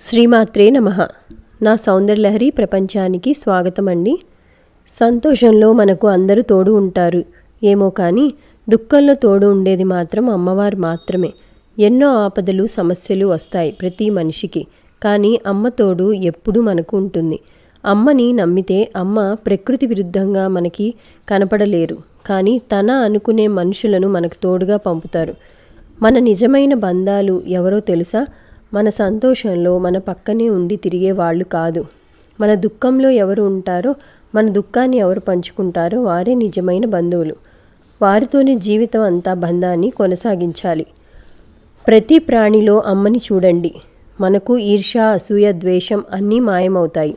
శ్రీమాత్రే నమ. నా సౌందర్యలహరి ప్రపంచానికి స్వాగతం అండి. సంతోషంలో మనకు అందరూ తోడు ఉంటారు. ఏమో కానీ దుఃఖంలో తోడు ఉండేది మాత్రం అమ్మవారు మాత్రమే. ఎన్నో ఆపదలు సమస్యలు వస్తాయి ప్రతి మనిషికి. కానీ అమ్మ తోడు ఎప్పుడూ మనకు ఉంటుంది. అమ్మని నమ్మితే అమ్మ ప్రకృతి విరుద్ధంగా మనకి కనపడలేరు. కానీ తన అనుకునే మనుషులను మనకు తోడుగా పంపుతారు. మన నిజమైన బంధాలు ఎవరో తెలుసా? మన సంతోషంలో మన పక్కనే ఉండి తిరిగే వాళ్ళు కాదు. మన దుఃఖంలో ఎవరు ఉంటారో మన దుఃఖాన్ని ఎవరు పంచుకుంటారో వారే నిజమైన బంధువులు. వారితోనే జీవితం అంతా బంధాన్ని కొనసాగించాలి. ప్రతి ప్రాణిలో అమ్మని చూడండి. మనకు ఈర్ష అసూయ ద్వేషం అన్నీ మాయమవుతాయి.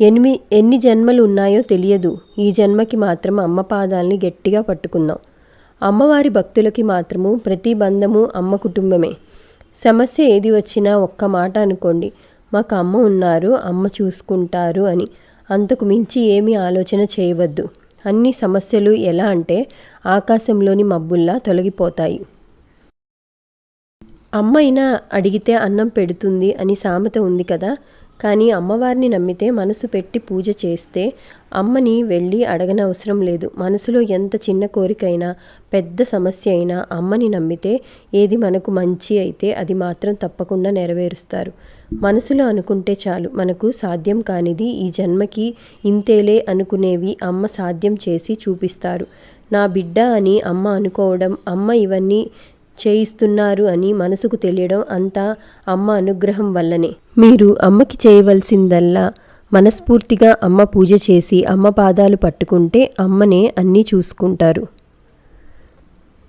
ఎనిమి ఎన్ని జన్మలు ఉన్నాయో తెలియదు. ఈ జన్మకి మాత్రం అమ్మ పాదాలని గట్టిగా పట్టుకుందాం. అమ్మవారి భక్తులకి మాత్రము ప్రతి బంధము అమ్మ కుటుంబమే. సమస్య ఏది వచ్చినా ఒక్క మాట అనుకోండి. మాకు అమ్మ ఉన్నారు అమ్మ చూసుకుంటారు అని. అంతకు మించి ఏమీ ఆలోచన చేయవద్దు. అన్ని సమస్యలు ఎలా అంటే ఆకాశంలోని మబ్బుల్లా తొలగిపోతాయి. అమ్మైనా అడిగితే అన్నం పెడుతుంది అని సామెత ఉంది కదా. కానీ అమ్మవారిని నమ్మితే మనసు పెట్టి పూజ చేస్తే అమ్మని వెళ్ళి అడగనవసరం లేదు. మనసులో ఎంత చిన్న కోరికైనా పెద్ద సమస్య అయినా అమ్మని నమ్మితే ఏది మనకు మంచి అయితే అది మాత్రం తప్పకుండా నెరవేరుస్తారు. మనసులో అనుకుంటే చాలు మనకు సాధ్యం కానిది ఈ జన్మకి ఇంతేలే అనుకునేవి అమ్మ సాధ్యం చేసి చూపిస్తారు. నా బిడ్డ అని అమ్మ అనుకోవడం అమ్మ ఇవన్నీ చేయిస్తున్నారు అని మనసుకు తెలియడం అంతా అమ్మ అనుగ్రహం వల్లనే. మీరు అమ్మకి చేయవలసిందల్లా మనస్ఫూర్తిగా అమ్మ పూజ చేసి అమ్మ పాదాలు పట్టుకుంటే అమ్మనే అన్నీ చూసుకుంటారు.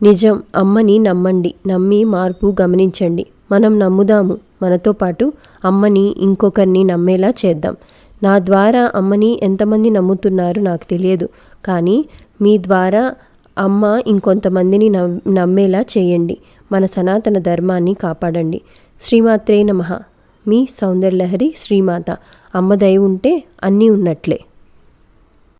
నిజం అమ్మని నమ్మండి నమ్మి మార్పు గమనించండి. మనం నమ్ముదాము. మనతో పాటు అమ్మని ఇంకొకరిని నమ్మేలా చేద్దాం. నా ద్వారా అమ్మని ఎంతమంది నమ్ముతున్నారు నాకు తెలియదు. కానీ మీ ద్వారా అమ్మ ఇంకొంతమందిని నమ్మేలా చేయండి. మన సనాతన ధర్మాన్ని కాపాడండి. శ్రీమాత్రే నమ. మీ సౌందర్యలహరి శ్రీమాత. అమ్మ దయ ఉంటే అన్నీ ఉన్నట్లే.